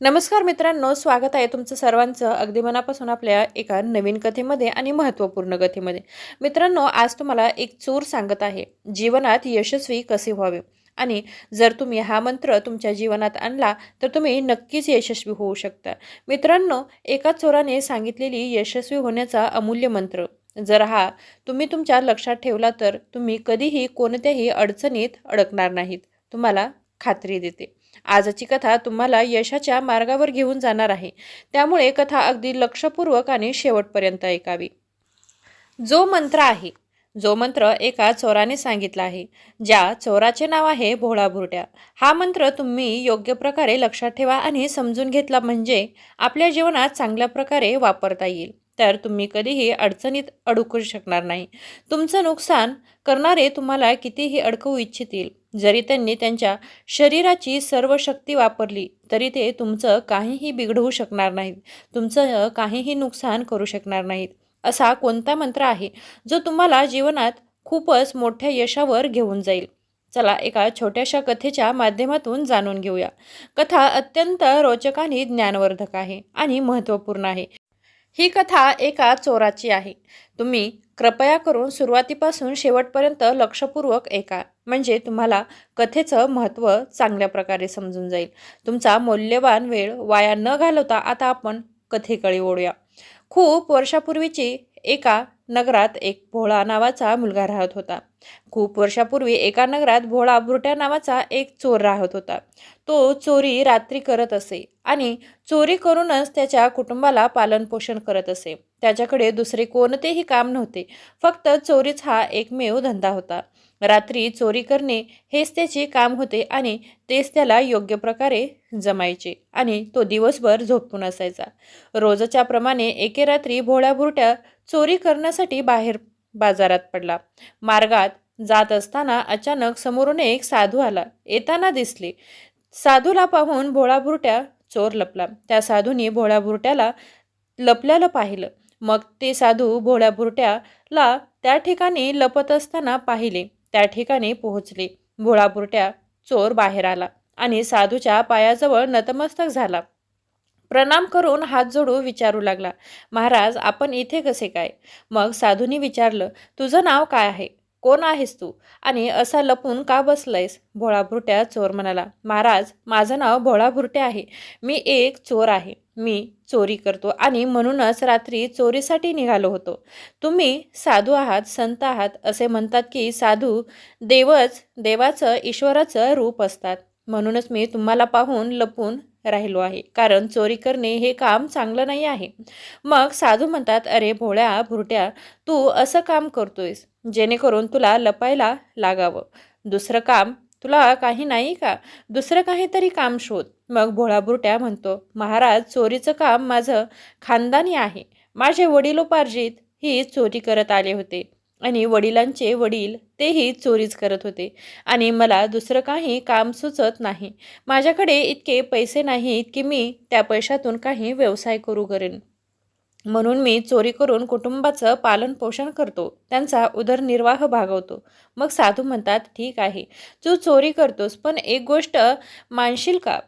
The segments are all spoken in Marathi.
नमस्कार मित्रांनो स्वागत आहे तुमचं सर्वांचं अगदी मनापासून आपल्या एका नवीन कथेमध्ये आणि महत्त्वपूर्ण कथेमध्ये. मित्रांनो आज तुम्हाला एक चोर सांगत आहे. जीवनात यशस्वी कसे व्हावे? आणि जर तुम्ही हा मंत्र तुमच्या जीवनात आणला तर तुम्ही नक्कीच यशस्वी होऊ शकता. मित्रांनो एका चोराने सांगितलेली यशस्वी होण्याचा अमूल्य मंत्र. जर हा तुम्ही तुमच्या लक्षात ठेवला तर तुम्ही कधीही कोणत्याही अडचणीत अडकणार नाहीत. तुम्हाला खात्री देते. आजची कथा तुम्हाला यशाच्या मार्गावर घेऊन जाणार आहे. त्यामुळे कथा अगदी लक्षपूर्वक आणि शेवटपर्यंत ऐकावी. जो मंत्र आहे जो मंत्र एका चोराने सांगितला आहे ज्या चोराचे नाव आहे भोळा भुरट्या. हा मंत्र तुम्ही योग्य प्रकारे लक्षात ठेवा आणि समजून घेतला म्हणजे आपल्या जीवनात चांगल्या प्रकारे वापरता येईल. तर तुम्ही कधीही अडचणीत अडकू शकणार नाही. तुमचं नुकसान करणारे तुम्हाला कितीही अडकवू इच्छितील जरी त्यांनी त्यांच्या शरीराची सर्व शक्ती वापरली तरी ते तुमचं काहीही बिघडवू शकणार नाहीत. तुमचं काहीही नुकसान करू शकणार नाहीत. असा कोणता मंत्र आहे जो तुम्हाला जीवनात खूपच मोठ्या यशावर घेऊन जाईल? चला एका छोट्याशा कथेच्या माध्यमातून जाणून घेऊया. कथा अत्यंत रोचक आणि ज्ञानवर्धक आहे आणि महत्त्वपूर्ण आहे. ही कथा एका चोराची आहे. तुम्ही कृपया करून सुरुवातीपासून शेवटपर्यंत लक्षपूर्वक ऐका. म्हणजे तुम्हाला कथेचं महत्त्व चांगल्या प्रकारे समजून जाईल. तुमचा मौल्यवान वेळ वाया न घालवता आता आपण कथेकडे ओढूया खूप वर्षापूर्वीची एका नगरात एक भोळा नावाचा मुलगा राहत होता. खूप वर्षापूर्वी एका नगरात भोळा भुरट्या नावाचा एक चोर राहत होता. तो चोरी रात्री करत असे आणि चोरी करूनच त्याच्या कुटुंबाला पालनपोषण करत असे. त्याच्याकडे दुसरे कोणतेही काम नव्हते. फक्त चोरीच हा एकमेव धंदा होता. रात्री चोरी करणे हेच त्याचे काम होते आणि तेच त्याला योग्य प्रकारे जमायचे आणि तो दिवसभर झोपून असायचा. रोजच्या प्रमाणे एके रात्री भोळ्याबुरट्या चोरी करण्यासाठी बाहेर बाजारात पडला. मार्गात जात असताना अचानक समोरून एक साधू आला. येताना दिसले. साधूला पाहून भोळाभुरट्या चोर लपला. त्या साधूने भोळ्याबुरट्याला लपल्याला पाहिलं. मग ते साधू भोळ्याबुरट्याला त्या ठिकाणी लपत असताना पाहिले. त्या ठिकाणी पोहोचले. भोळापुरट्या चोर बाहेर आला आणि साधूच्या पायाजवळ नतमस्तक झाला. प्रणाम करून हात जोडू विचारू लागला महाराज आपण इथे कसे काय? मग साधूनी विचारलं तुझं नाव काय आहे? कोण आहेस तू? आणि असा लपून का बसलायस? भोळाभुरट्या चोर म्हणाला महाराज माझं नाव भोळाभुरट्या आहे. मी एक चोर आहे. मी चोरी करतो आणि म्हणूनच रात्री चोरीसाठी निघालो होतो. तुम्ही साधू आहात संत आहात असे म्हणतात की साधू देवच देवाचं ईश्वराचं रूप असतात. म्हणूनच मी तुम्हाला पाहून लपून राहिलो आहे. कारण चोरी करणे हे काम चांगलं नाही आहे. मग साधू म्हणतात अरे भोळ्या भुरट्या तू असं काम करतोयस जेणेकरून तुला लपायला लागावं. दुसरं काम तुला काही नाही का? दुसरं काहीतरी काम शोध. मग भोळाबुरट्या म्हणतो महाराज चोरीचं काम माझं खानदानी आहे. माझे वडिलोपार्जित ही चोरी करत आले होते. आणि वडिलांचे वडील तेही चोरीच करत होते. आणि मला दुसरं काही काम सुचत नाही. माझ्याकडे इतके पैसे नाहीत की मी त्या पैशातून काही व्यवसाय करू करेन म्हणून मी चोरी करून कुटुंबाचं पालनपोषण करतो. त्यांचा उदरनिर्वाह भागवतो. मग साधू म्हणतात ठीक आहे. तू चोरी करतोस पण एक गोष्ट मानशील का?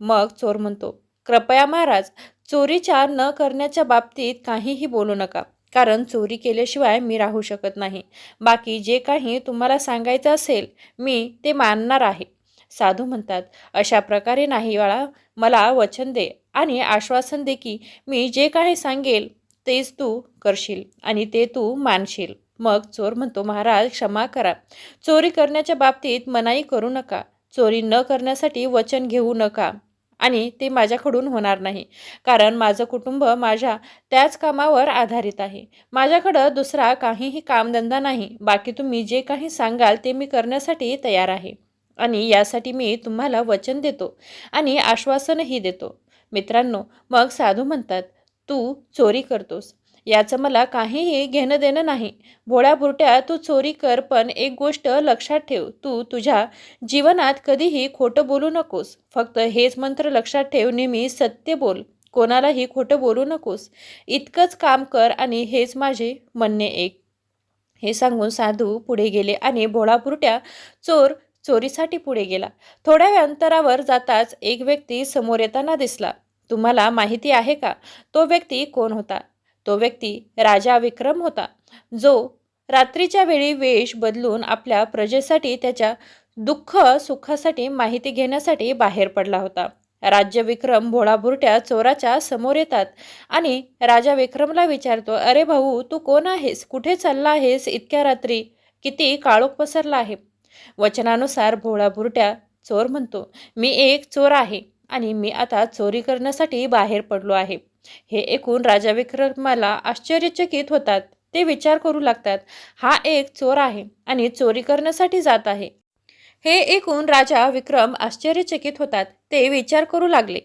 मग चोर म्हणतो कृपया महाराज चोरीच्या न करण्याच्या बाबतीत काहीही बोलू नका. कारण चोरी केल्याशिवाय मी राहू शकत नाही. बाकी जे काही तुम्हाला सांगायचं असेल मी ते मानणार आहे. साधू म्हणतात अशा प्रकारे नाही बाळा. मला वचन दे. आणि आश्वासन दे की मी जे काही सांगेल तेच तू करशील आणि ते तू मानशील. मग चोर म्हणतो महाराज क्षमा करा. चोरी करण्याच्या बाबतीत मनाई करू नका. चोरी न करण्यासाठी वचन घेऊ नका आणि ते माझ्याकडून होणार नाही. कारण माझं कुटुंब माझ्या त्याच कामावर आधारित आहे. माझ्याकडं दुसरा काहीही कामधंदा नाही. बाकी तुम्ही जे काही सांगाल ते मी करण्यासाठी तयार आहे. आणि यासाठी मी तुम्हाला वचन देतो आणि आश्वासनही देतो. मित्रांनो मग साधू म्हणतात तू चोरी करतोस. याचं मला काहीही घेणं देणं नाही. भोळ्या बुरट्या तू चोरी कर पण एक गोष्ट लक्षात ठेव. तू तुझ्या जीवनात कधीही खोटं बोलू नकोस. फक्त हेच मंत्र लक्षात ठेव नेहमी सत्य बोल. कोणालाही खोटं बोलू नकोस. इतकंच काम कर आणि हेच माझे म्हणणे एक. हे सांगून साधू पुढे गेले आणि भोळा बुरट्या चोर चोरीसाठी पुढे गेला. थोड्या वेळ अंतरावर जाताच एक व्यक्ती समोर येताना दिसला. तुम्हाला माहिती आहे का? तो व्यक्ती कोण होता? तो व्यक्ती राजा विक्रम होता. जो रात्रीच्या वेळी वेश बदलून आपल्या प्रजेसाठी त्याच्या दुःख सुखासाठी माहिती घेण्यासाठी बाहेर पडला होता. राज्य विक्रम भोळाभुरट्या चोराच्या समोर येतात आणि राजा विक्रमला विचारतो अरे भाऊ तू कोण आहेस? कुठे चालला आहेस इतक्या रात्री? किती काळोख पसरला आहे. वचनानुसार भोळाभुरट्या चोर म्हणतो मी एक चोर आहे आणि मी आता चोरी करण्यासाठी बाहेर पडलो आहे. हे ऐकून राजा विक्रमाला आश्चर्यचकित होतात. ते विचार करू लागतात हा एक चोर आहे आणि चोरी करण्यासाठी जात आहे. हे ऐकून राजा विक्रम आश्चर्यचकित होतात. ते विचार करू लागले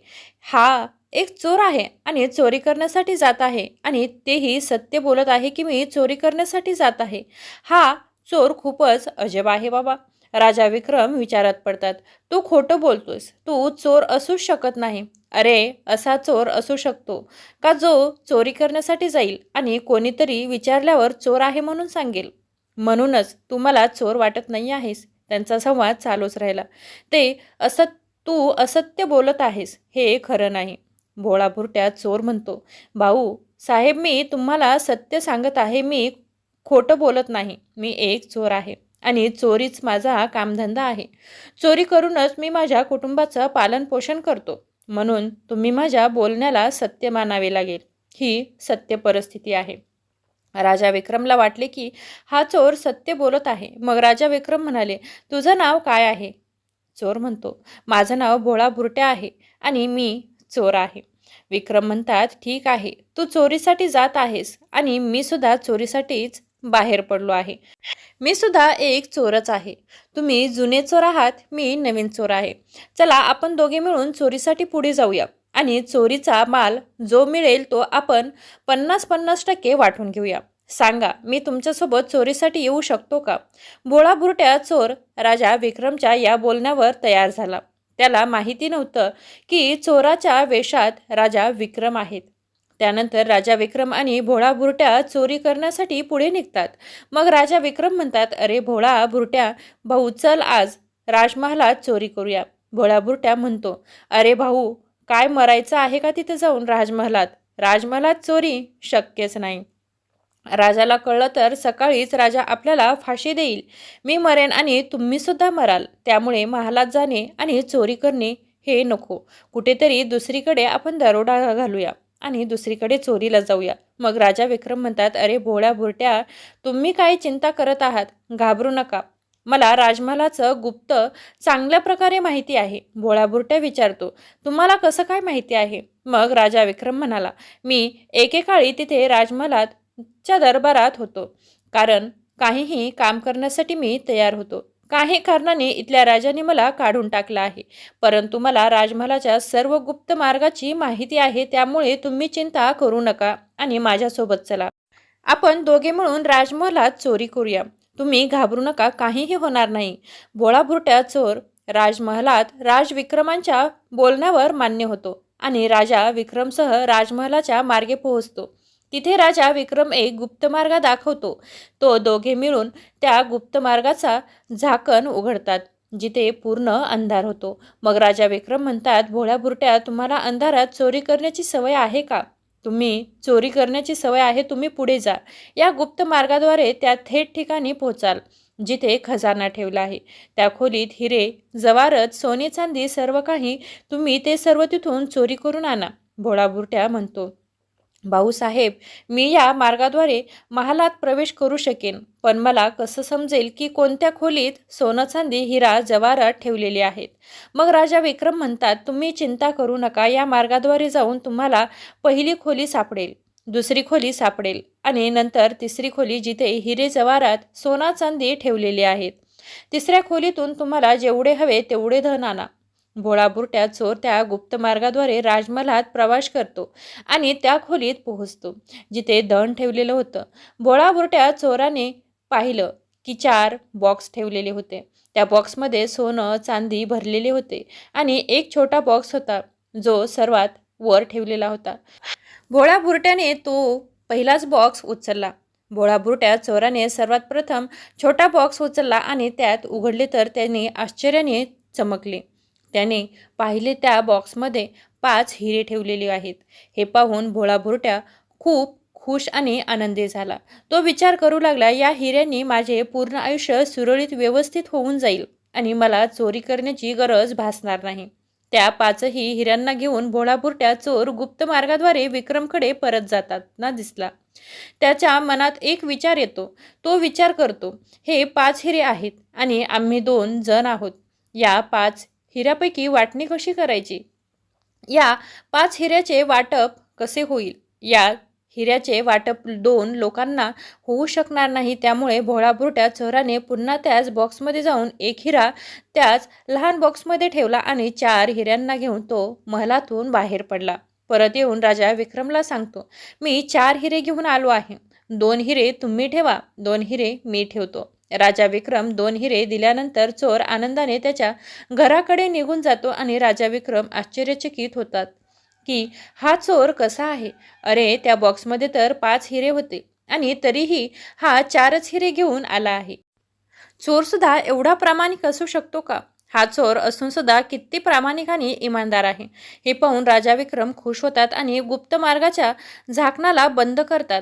हा एक चोर आहे आणि चोरी करण्यासाठी जात आहे आणि तेही सत्य बोलत आहे की मी चोरी करण्यासाठी जात आहे. हा चोर खूपच अजब आहे बाबा. राजा विक्रम विचारात पडतात तू खोटं बोलतोस तू चोर असूच शकत नाही. अरे असा चोर असू शकतो का जो चोरी करण्यासाठी जाईल आणि कोणीतरी विचारल्यावर चोर आहे म्हणून सांगेल? म्हणूनच तू मला चोर वाटत नाही आहेस. त्यांचा संवाद चालूच राहिला. ते असत तू असत्य बोलत आहेस हे खरं नाही. भोळाभुरट्या चोर म्हणतो भाऊ साहेब मी तुम्हाला सत्य सांगत आहे. मी खोटं बोलत नाही. मी एक चोर आहे आणि चोरीच माझा कामधंदा आहे. चोरी करूनच मी माझ्या कुटुंबाचं पालनपोषण करतो. म्हणून तुम्ही माझ्या बोलण्याला सत्य मानावे लागेल. ही सत्य परिस्थिती आहे. राजा विक्रमला वाटले की हा चोर सत्य बोलत आहे. मग राजा विक्रम म्हणाले तुझं नाव काय आहे? चोर म्हणतो माझं नाव भोळा भुरट्या आहे आणि मी चोर आहे. विक्रम म्हणतात ठीक आहे. तू चोरीसाठी जात आहेस आणि मी सुद्धा चोरीसाठीच बाहेर पडलो आहे. मी सुद्धा एक चोरच आहे. तुम्ही जुने चोर आहात मी नवीन चोर आहे. चला आपण दोघे मिळून चोरीसाठी पुढे जाऊया आणि चोरीचा माल जो मिळेल तो आपण पन्नास पन्नास टक्के वाटून घेऊया. सांगा मी तुमच्यासोबत चोरीसाठी येऊ शकतो का? बोळा बुरट्या चोर राजा विक्रमच्या या बोलण्यावर तयार झाला. त्याला माहिती नव्हतं की चोराच्या वेशात राजा विक्रम आहेत. त्यानंतर राजा विक्रम आणि भोळा बुरट्या चोरी करण्यासाठी पुढे निघतात. मग राजा विक्रम म्हणतात अरे भोळा बुरट्या भाऊ चल आज राजमहालात चोरी करूया. भोळा बुरट्या म्हणतो अरे भाऊ काय मरायचं आहे का तिथे जाऊन राजमहालात? राजमहालात चोरी शक्यच नाही. राजाला कळलं तर सकाळीच राजा आपल्याला फाशी देईल. मी मरेन आणि तुम्ही सुद्धा मराल त्यामुळे महालात जाणे आणि चोरी करणे हे नको. कुठेतरी दुसरीकडे आपण दरोडा घालूया. आणि दुसरीकडे चोरीला जाऊया. मग राजा विक्रम म्हणतात अरे भोळ्या भुरट्या तुम्ही काय चिंता करत आहात? घाबरू नका. मला राजमहालाचं गुप्त चांगल्या प्रकारे माहिती आहे. भोळ्या भुरट्या विचारतो तुम्हाला कसं काय माहिती आहे? मग राजा विक्रम म्हणाला मी एकेकाळी तिथे राजमहालात च्या दरबारात होतो. कारण काहीही काम करण्यासाठी मी तयार होतो. काही कारणाने इथल्या राजाने मला काढून टाकलं आहे. परंतु मला राजमहालाच्या सर्व गुप्त मार्गाची माहिती आहे त्यामुळे तुम्ही चिंता करू नका आणि माझ्यासोबत चला. आपण दोघे मिळून राजमहालात चोरी करूया. तुम्ही घाबरू नका काहीही होणार नाही. भोळाभुरट्या चोर राजमहालात राजविक्रमांच्या बोलण्यावर मान्य होतो आणि राजा विक्रमसह राजमहालाच्या मार्गे पोहोचतो. तिथे राजा विक्रम एक गुप्त मार्ग दाखवतो. तो दोघे मिळून त्या गुप्तमार्गाचा झाकण उघडतात जिथे पूर्ण अंधार होतो. मग राजा विक्रम म्हणतात भोळ्या बुरट्या तुम्हाला अंधारात चोरी करण्याची सवय आहे का? तुम्ही चोरी करण्याची सवय आहे तुम्ही पुढे जा. या गुप्त मार्गाद्वारे त्या थेट ठिकाणी पोहोचाल जिथे खजाना ठेवला आहे. त्या खोलीत हिरे जवारत सोने चांदी सर्व काही तुम्ही ते सर्व तिथून चोरी करून आणा भोळा बुरट्या म्हणतो. भाऊसाहेब मी या मार्गाद्वारे महालात प्रवेश करू शकेन पण मला कसं समजेल की कोणत्या खोलीत सोनं चांदी हिरा जवारात ठेवलेली आहेत? मग राजा विक्रम म्हणतात तुम्ही चिंता करू नका या मार्गाद्वारे जाऊन तुम्हाला पहिली खोली सापडेल दुसरी खोली सापडेल आणि नंतर तिसरी खोली जिथे हिरे जवारात सोना चांदी ठेवलेली आहेत. तिसऱ्या खोलीतून तुम्हाला जेवढे हवे तेवढे धन आणा. भोळाबुरट्या चोर त्या गुप्त मार्गाद्वारे राजमहालात प्रवास करतो आणि त्या खोलीत पोहोचतो जिथे दण ठेवलेलं होतं. भोळाबुरट्या चोराने पाहिलं की चार बॉक्स ठेवलेले होते. त्या बॉक्समध्ये सोनं चांदी भरलेले होते आणि एक छोटा बॉक्स होता जो सर्वात वर ठेवलेला होता. भोळाबुरट्याने तो पहिलाच बॉक्स उचलला. भोळाबुरट्या चोराने सर्वात प्रथम छोटा बॉक्स उचलला आणि त्यात उघडले तर त्याने आश्चर्याने चमकले. त्याने पाहिले त्या बॉक्समध्ये पाच हिरे ठेवलेले आहेत. हे पाहून भोळाभुरट्या खूप खुश आणि आनंदी झाला. तो विचार करू लागला या हिऱ्यांनी माझे पूर्ण आयुष्य सुरळीत व्यवस्थित होऊन जाईल आणि मला चोरी करण्याची गरज भासणार नाही. त्या पाचही हिऱ्यांना घेऊन भोळाभुरट्या चोर गुप्त मार्गाद्वारे विक्रमकडे परत जातात ना दिसला. त्याच्या मनात एक विचार येतो. तो विचार करतो हे पाच हिरे आहेत आणि आम्ही दोन जण आहोत. या पाच हिऱ्यापैकी वाटणी कशी करायची? या पाच हिऱ्याचे वाटप कसे होईल? या हिऱ्याचे वाटप दोन लोकांना होऊ शकणार नाही त्यामुळे भोळाबुरट्या चोराने पुन्हा त्याच बॉक्समध्ये जाऊन एक हिरा त्याच लहान बॉक्समध्ये ठेवला आणि चार हिऱ्यांना घेऊन तो महलातून बाहेर पडला. परत येऊन राजा विक्रमला सांगतो मी चार हिरे घेऊन आलो आहे. दोन हिरे तुम्ही ठेवा दोन हिरे मी ठेवतो. राजा विक्रम दोन हिरे दिल्यानंतर चोर आनंदाने त्याच्या घराकडे निघून जातो आणि राजा विक्रम आश्चर्यचकित होतात की हा चोर कसा आहे? अरे त्या बॉक्समध्ये तर पाच हिरे होते आणि तरीही हा चारच हिरे घेऊन आला आहे. चोरसुद्धा एवढा प्रामाणिक असू शकतो का? हा चोर असून सुद्धा किती प्रामाणिक आणि इमानदार आहे. हे पाहून राजा विक्रम खुश होतात आणि गुप्त मार्गाच्या झाकणाला बंद करतात.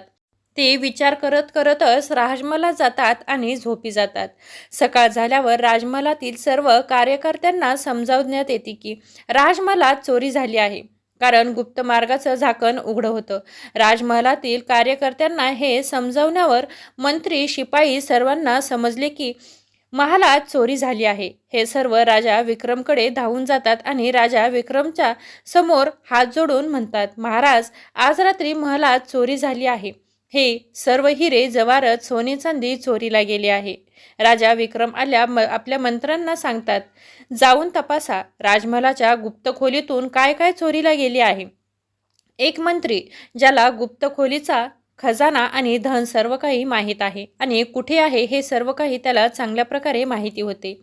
ते विचार करत करतच राजमहालात जातात आणि झोपी जातात. सकाळ झाल्यावर राजमहालातील सर्व कार्यकर्त्यांना समजावण्यात येते की राजमहालात चोरी झाली आहे. कारण गुप्त मार्गाचं झाकण उघडं होतं. राजमहालातील कार्यकर्त्यांना हे समजवण्यावर मंत्री शिपाई सर्वांना समजले की महालात चोरी झाली आहे. हे सर्व राजा विक्रमकडे धावून जातात आणि राजा विक्रमच्या समोर हात जोडून म्हणतात महाराज आज रात्री महालात चोरी झाली आहे. हे सर्व हिरे जवारत सोने चांदी चोरीला गेले आहे. राजा विक्रम आल्या म आपल्या मंत्र्यांना सांगतात जाऊन तपासा राजमहालाच्या गुप्त खोलीतून काय काय चोरीला गेले आहे. एक मंत्री ज्याला गुप्त खोलीचा खजाना आणि धन सर्व काही माहीत आहे आणि कुठे आहे हे सर्व काही त्याला चांगल्या प्रकारे माहिती होते.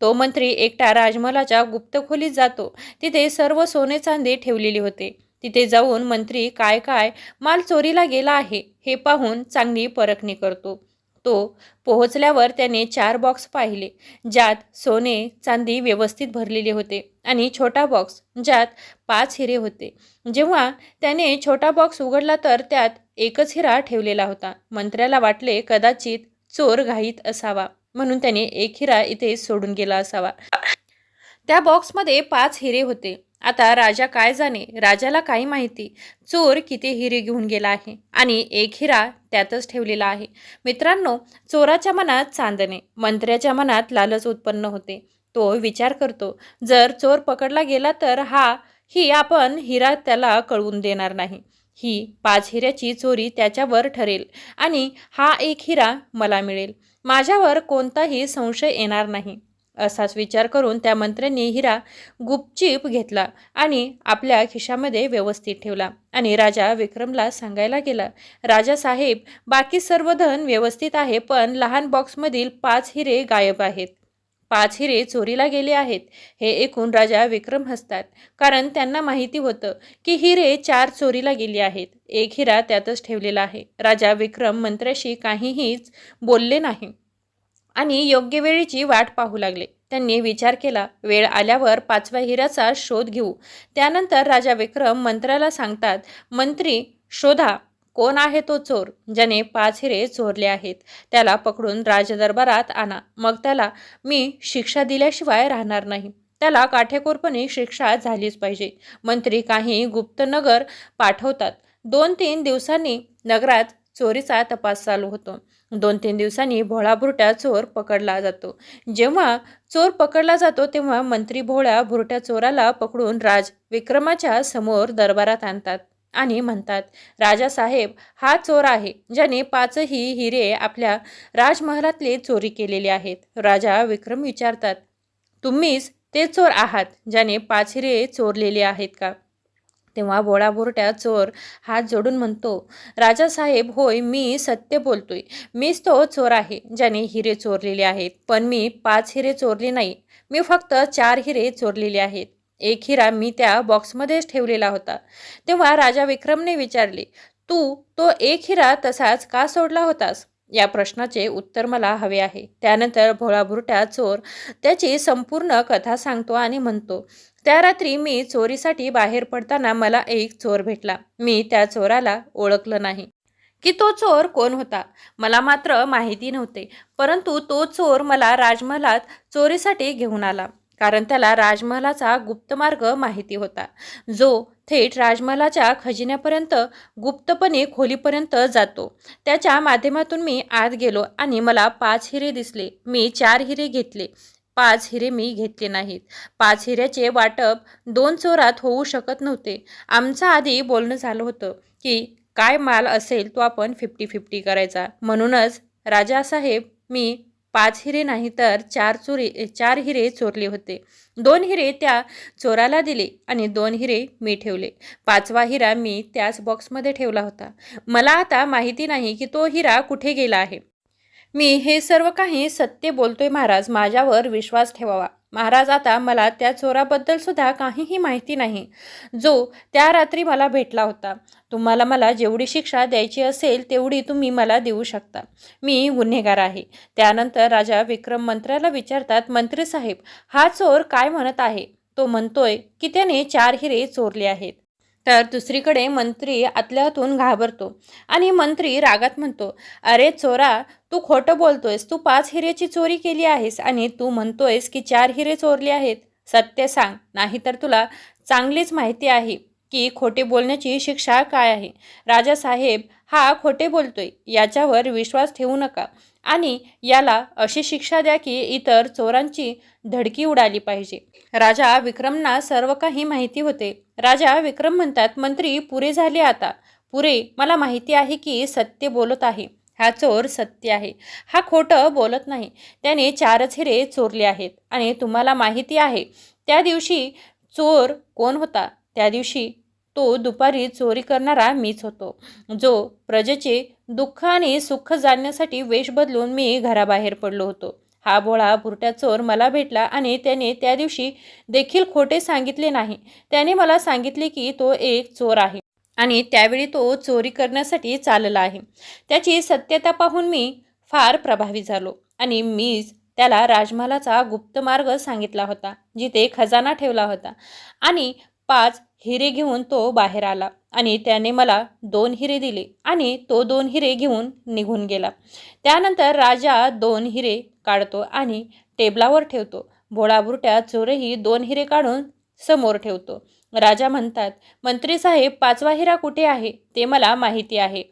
तो मंत्री एकटा राजमहालाच्या गुप्त खोलीत जातो तिथे सर्व सोने चांदी ठेवलेली होते. तिथे जाऊन मंत्री काय काय माल चोरीला गेला आहे हे पाहून चांगली परखणी करतो. तो पोहोचल्यावर त्याने चार बॉक्स पाहिले ज्यात सोने चांदी व्यवस्थित भरलेले होते आणि छोटा बॉक्स ज्यात पाच हिरे होते. जेव्हा त्याने छोटा बॉक्स उघडला तर त्यात एकच हिरा ठेवलेला होता. मंत्र्याला वाटले कदाचित चोर घाईत असावा म्हणून त्याने एक हिरा इथे सोडून गेला असावा. त्या बॉक्समध्ये पाच हिरे होते. आता राजा काय जाणे? राजाला काही माहिती. चोर किती हिरे घेऊन गेला आहे आणि एक हिरा त्यातच ठेवलेला आहे. मित्रांनो चोराच्या मनात चांदणे मंत्र्याच्या मनात लालच उत्पन्न होते. तो विचार करतो जर चोर पकडला गेला तर हा ही आपण हिरा त्याला कळवून देणार नाही. ही पाच हिऱ्याची चोरी त्याच्यावर ठरेल आणि हा एक हिरा मला मिळेल. माझ्यावर कोणताही संशय येणार नाही. असाच विचार करून त्या मंत्र्यांनी हिरा गुपचीप घेतला आणि आपल्या खिशामध्ये व्यवस्थित ठेवला. आणि राजा विक्रमला सांगायला गेला राजा साहेब बाकी सर्व धन व्यवस्थित आहे पण लहान बॉक्समधील पाच हिरे गायब आहेत. पाच हिरे चोरीला गेले आहेत. हे ऐकून राजा विक्रम हसतात कारण त्यांना माहिती होतं की हिरे चार चोरीला गेली आहेत. एक हिरा त्यातच ठेवलेला आहे. राजा विक्रम मंत्र्याशी काहीहीच बोलले नाही. आणि योग्य वेळेची वाट पाहू लागले. त्यांनी विचार केला वेळ आल्यावर पाचव्या हिऱ्याचा शोध घेऊ. त्यानंतर राजा विक्रम मंत्र्याला सांगतात मंत्री शोधा कोण आहे तो चोर ज्याने पाच हिरे चोरले आहेत? त्याला पकडून राजदरबारात आणा. मग त्याला मी शिक्षा दिल्याशिवाय राहणार नाही. त्याला काठेकोरपणे शिक्षा झालीच पाहिजे. मंत्री काही गुप्तनगर पाठवतात. दोन तीन दिवसांनी नगरात चोरीचा तपास चालू होतो. दोन तीन दिवसांनी भोळा भुरट्या चोर पकडला जातो. जेव्हा चोर पकडला जातो तेव्हा मंत्री भोळ्या भुरट्या चोराला पकडून राज विक्रमाच्या समोर दरबारात आणतात आणि म्हणतात राजासाहेब हा चोर आहे ज्याने पाचही हिरे आपल्या राजमहलातले चोरी केलेले आहेत. राजा विक्रम विचारतात तुम्हीच ते चोर आहात ज्याने पाच हिरे चोरलेले आहेत का? तेव्हा बोळाबोरट्या चोर हात जोडून म्हणतो राजासाहेब होय मी सत्य बोलतोय. मीच तो चोर आहे ज्याने हिरे चोरलेले आहेत. पण मी पाच हिरे चोरले नाही. मी फक्त चार हिरे चोरलेले आहेत. एक हिरा मी त्या बॉक्समध्येच ठेवलेला होता. तेव्हा राजा विक्रमने विचारले तू तो एक हिरा तसाच का सोडला होतास या प्रश्नाचे उत्तर मला हवे आहे. त्यानंतर भोळाभुरट्या चोर त्याची संपूर्ण कथा सांगतो आणि म्हणतो त्या रात्री मी चोरीसाठी बाहेर पडताना मला एक चोर भेटला. मी त्या चोराला ओळखलं नाही. की तो चोर कोण होता? मला मात्र माहिती नव्हते. परंतु तो चोर मला राजमहालात चोरीसाठी घेऊन आला. कारण त्याला राजमहालाचा गुप्त मार्ग माहिती होता. जो थेट राजमहालाच्या खजिन्यापर्यंत गुप्तपणे खोलीपर्यंत जातो. त्याच्या माध्यमातून मी आत गेलो आणि मला पाच हिरे दिसले. मी चार हिरे घेतले. पाच हिरे मी घेतले नाहीत. पाच हिऱ्याचे वाटप दोन चोरात होऊ शकत नव्हते. आमचं आधी बोलणं झालं होतं की काय माल असेल तो आपण फिफ्टी फिफ्टी करायचा. म्हणूनच राजासाहेब मी पाच हिरे नाही तर चार चोरी चार हिरे चोरले होते. दोन हिरे त्या चोराला दिले आणि दोन हिरे मी ठेवले. पाचवा हिरा मी त्याच बॉक्समध्ये ठेवला होता. मला आता माहिती नाही की तो हिरा कुठे गेला आहे. मी हे सर्व काही सत्य बोलतोय महाराज माझ्यावर विश्वास ठेवावा. महाराज आता मला त्या चोराबद्दल सुद्धा काहीही माहिती नाही. जो त्या रात्री मला भेटला होता. तुम्हाला मला जेवढी शिक्षा द्यायची असेल तेवढी तुम्ही मला देऊ शकता. मी गुन्हेगार आहे. त्यानंतर राजा विक्रम मंत्र्याला विचारतात मंत्री साहेब हा चोर काय म्हणत आहे? तो म्हणतोय की त्याने चार हिरे चोरले आहेत. तर दुसरीकडे मंत्री आतल्यातून घाबरतो आणि मंत्री रागात म्हणतो अरे चोरा तू खोटं बोलतोयस तू पाच हिरेची चोरी केली आहेस आणि तू म्हणतोयस की चार हिरे चोरले आहेत. सत्य सांग नाहीतर तुला चांगलीच माहिती आहे. की खोटे बोलण्याची शिक्षा काय आहे? राजासाहेब हा खोटे बोलतोय याच्यावर विश्वास ठेवू नका. आणि याला अशी शिक्षा द्या की इतर चोरांची धडकी उडाली पाहिजे. राजा विक्रमना सर्व काही माहिती होते. राजा विक्रम म्हणतात मंत्री पुरे झाले आता. पुरे मला माहिती आहे की सत्य बोलत आहे. हा चोर सत्य आहे. हा खोटं बोलत नाही. त्याने चारच हिरे चोरले आहेत. आणि तुम्हाला माहिती आहे त्या दिवशी चोर कोण होता? त्या दिवशी तो दुपारी चोरी करणारा मीच होतो. जो प्रजेचे दुःख आणि सुख जाणण्यासाठी वेश बदलून मी घराबाहेर पडलो होतो. हा भोळा बुरट्या चोर मला भेटला आणि त्याने त्या दिवशी देखील खोटे सांगितले नाही. त्याने मला सांगितले की तो एक चोर आहे आणि त्यावेळी तो चोरी करण्यासाठी चालला आहे. त्याची सत्यता पाहून मी फार प्रभावी झालो आणि मीच त्याला राजमहालाचा गुप्त मार्ग सांगितला होता जिथे खजाना ठेवला होता आणि पाच हिरे घेऊन तो बाहेर आला आणि त्याने मला दोन हिरे दिले आणि तो दोन हिरे घेऊन निघून गेला. त्यानंतर राजा दोन हिरे काढतो आणि टेबलावर ठेवतो. भोळाबुरट्या चोरही दोन हिरे काढून समोर ठेवतो. राजा म्हणतात मंत्री साहेब पाचवा हिरा कुठे आहे? ते मला माहिती आहे.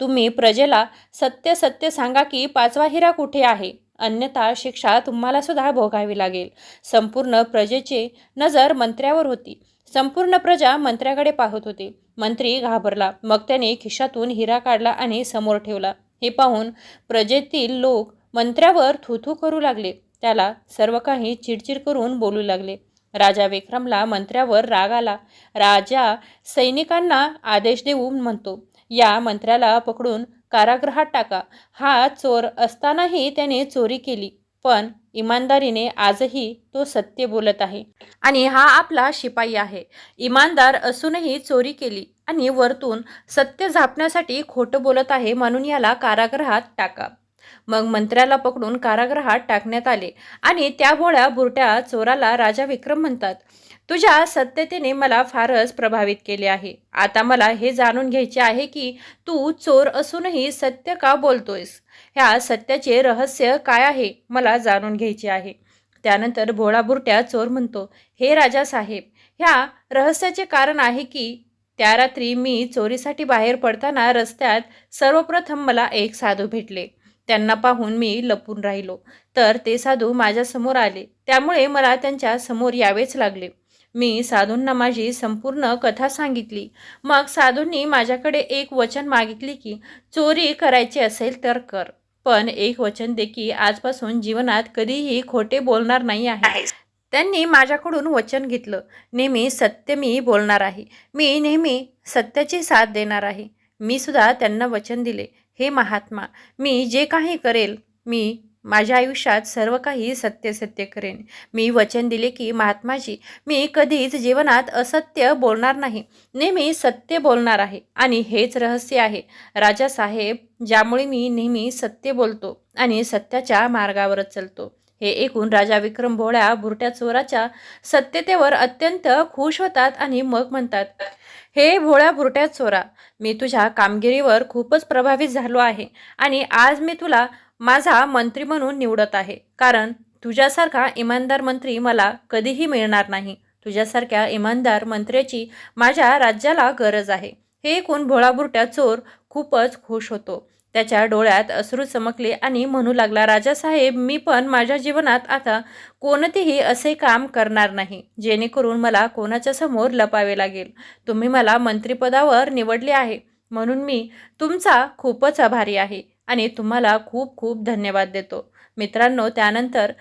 तुम्ही प्रजेला सत्य सत्य सांगा की पाचवा हिरा कुठे आहे? अन्यथा शिक्षा तुम्हाला सुद्धा भोगावी लागेल. संपूर्ण प्रजेची नजर मंत्र्यावर होती. संपूर्ण प्रजा मंत्र्याकडे पाहत होती. मंत्री घाबरला. मग त्याने खिशातून हिरा काढला आणि समोर ठेवला. हे पाहून प्रजेतील लोक मंत्र्यावर थुथू करू लागले. त्याला सर्व काही चिडचिड करून बोलू लागले. राजा विक्रमला मंत्र्यावर राग आला. राजा सैनिकांना आदेश देऊन म्हणतो. या मंत्र्याला पकडून कारागृहात टाका. हा चोर असतानाही त्याने चोरी केली पण इमानदारीने आजही तो सत्य बोलत आहे. आणि हा आपला शिपाई आहे. इमानदार असूनही चोरी केली आणि वरतून सत्य झापण्यासाठी खोटं बोलत आहे म्हणून याला कारागृहात टाका. मग मंत्र्याला पकडून कारागृहात टाकण्यात आले आणि त्या भोळ्या बुरट्या चोराला राजा विक्रम म्हणतात. तुझ्या सत्यतेने मला फारच प्रभावित केले आहे. आता मला हे जाणून घ्यायचे आहे की तू चोर असूनही सत्य का बोलतोयस? ह्या सत्याचे रहस्य काय आहे? मला जाणून घ्यायचे आहे. त्यानंतर भोळाबुरट्या चोर म्हणतो हे राजा साहेब ह्या रहस्याचे कारण आहे की त्या रात्री मी चोरीसाठी बाहेर पडताना रस्त्यात सर्वप्रथम मला एक साधू भेटले. त्यांना पाहून मी लपून राहिलो. तर ते साधू माझ्यासमोर आले. त्यामुळे मला त्यांच्यासमोर यावेच लागले. मी साधूंना माझी संपूर्ण कथा सांगितली. मग साधूंनी माझ्याकडे एक वचन मागितले की चोरी करायची असेल तर कर. पण एक वचन दे की आजपासून जीवनात कधीही खोटे बोलणार नाही आहे. त्यांनी माझ्याकडून वचन घेतलं. नेहमी सत्य मी बोलणार आहे. मी नेहमी सत्याची साथ देणार आहे. मी सुद्धा त्यांना वचन दिले. हे महात्मा मी जे काही करेल मी माझ्या आयुष्यात सर्व काही सत्य सत्य करेन. मी वचन दिले की महात्माजी मी कधीच जीवनात असत्य बोलणार नाही. नेहमी सत्य बोलणार आहे आणि हेच रहस्य आहे. राजासाहेब ज्यामुळे मी नेहमी सत्य बोलतो आणि सत्याच्या मार्गावरच चालतो. हे ऐकून राजा विक्रम भोळ्या बुरट्या चोराच्या सत्यतेवर अत्यंत खुश होतात आणि मग म्हणतात हे भोळ्या बुरट्या चोरा मी तुझ्या कामगिरीवर खूपच प्रभावित झालो आहे आणि आज मी तुला माझा मंत्री म्हणून निवडत आहे. कारण तुझ्यासारखा इमानदार मंत्री मला कधीही मिळणार नाही. तुझ्यासारख्या इमानदार मंत्र्याची माझ्या राज्याला गरज आहे. हे ऐकून भोळाबुरट्या चोर खूपच खुश होतो. त्याच्या डोळ्यात अश्रू चमकले आणि म्हणू लागला राजासाहेब मी पण माझ्या जीवनात आता कोणतेही असे काम करणार नाही. जेणेकरून मला कोणाच्या समोर लपावे लागेल. तुम्ही मला मंत्रिपदावर निवडले आहे. म्हणून मी तुमचा खूपच आभारी आहे. आणि तुम्हाला खूप खूप धन्यवाद देतो. मित्रांनो त्यानंतर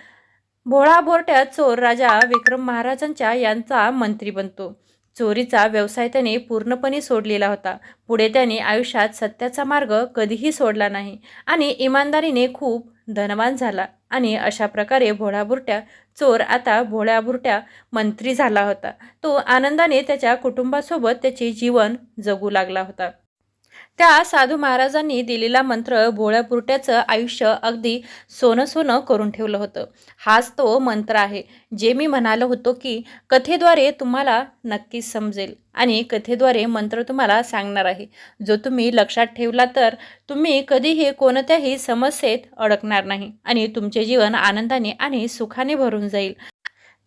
भोळा बोरट्या चोर राजा विक्रम महाराजांच्या यांचा मंत्री बनतो. चोरीचा व्यवसाय त्याने पूर्णपणे सोडलेला होता. पुढे त्याने आयुष्यात सत्याचा मार्ग कधीही सोडला नाही आणि इमानदारीने खूप धनवान झाला आणि अशा प्रकारे भोळाबुरट्या चोर आता भोळ्याबुरट्या मंत्री झाला होता. तो आनंदाने त्याच्या कुटुंबासोबत त्याचे जीवन जगू लागला होता. त्या साधू महाराजांनी दिलेला मंत्र भोळ्यापुरट्याचं आयुष्य अगदी सोनं सोनं करून ठेवलं होतं. हाच तो मंत्र आहे. जे मी म्हणालो होतो की कथेद्वारे तुम्हाला नक्कीच समजेल आणि कथेद्वारे मंत्र तुम्हाला सांगणार आहे. जो तुम्ही लक्षात ठेवला तर तुम्ही कधीही कोणत्याही समस्येत अडकणार नाही आणि तुमचे जीवन आनंदाने आणि सुखाने भरून जाईल.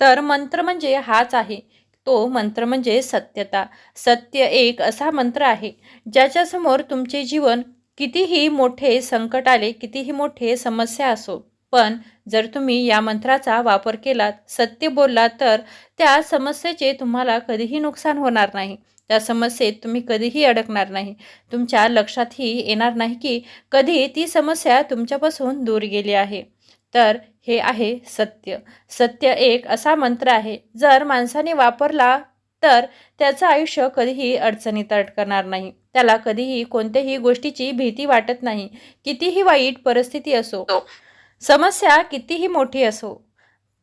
तर मंत्र म्हणजे हाच आहे. तो मंत्र म्हणजे सत्यता. सत्य एक असा मंत्र आहे ज्याच्यासमोर तुमचे जीवन कितीही मोठे संकट आले कितीही मोठे समस्या असो पण जर तुम्ही या मंत्राचा वापर केलात सत्य बोललात तर त्या समस्येचे तुम्हाला कधीही नुकसान होणार नाही. त्या समस्येत तुम्ही कधीही अडकणार नाही. तुमच्या लक्षातही येणार नाही की कधी ती समस्या तुमच्यापासून दूर गेली आहे. तर हे आहे सत्य. सत्य एक असा मंत्र आहे जर माणसाने वापरला तर त्याचं आयुष्य कधीही अडचणीत अडकणार नाही. त्याला कधीही कोणत्याही गोष्टीची भीती वाटत नाही. कितीही वाईट परिस्थिती असो समस्या कितीही मोठी असो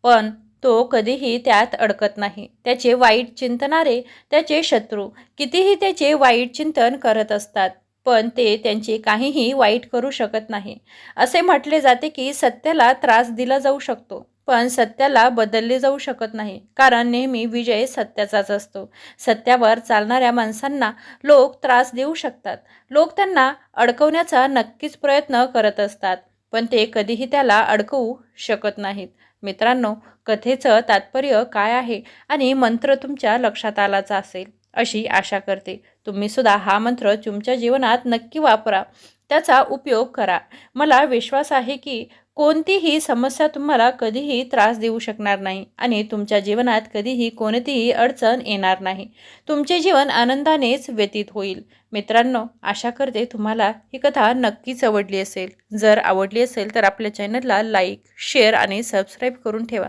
पण तो कधीही त्यात अडकत नाही. त्याचे वाईट चिंतनारे त्याचे शत्रू कितीही त्याचे वाईट चिंतन करत असतात. पण ते त्यांचे काहीही वाईट करू शकत नाही. असे म्हटले जाते की सत्याला त्रास दिला जाऊ शकतो पण सत्याला बदलले जाऊ शकत नाही. कारण नेहमी विजय सत्याचाच असतो. सत्यावर चालणाऱ्या माणसांना लोक त्रास देऊ शकतात. लोक त्यांना अडकवण्याचा नक्कीच प्रयत्न करत असतात पण ते कधीही त्याला अडकवू शकत नाहीत. मित्रांनो कथेचं तात्पर्य काय आहे आणि मंत्र तुमच्या लक्षात आलाच असेल अशी आशा करते. तुम्ही सुद्धा हा मंत्र तुमच्या जीवनात नक्की वापरा. त्याचा उपयोग करा. मला विश्वास आहे की कोणतीही समस्या तुम्हाला कधीही त्रास देऊ शकणार नाही आणि तुमच्या जीवनात कधीही कोणतीही अडचण येणार नाही. तुमचे जीवन आनंदानेच व्यतीत होईल. मित्रांनो आशा करते तुम्हाला ही कथा नक्कीच आवडली असेल. जर आवडली असेल तर आपल्या चॅनलला लाईक शेअर आणि सबस्क्राईब करून ठेवा.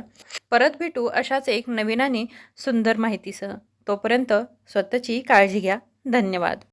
परत भेटू अशाच एक नवीन आणि सुंदर माहितीसह. तोपर्यंत स्वतःची काळजी घ्या. धन्यवाद.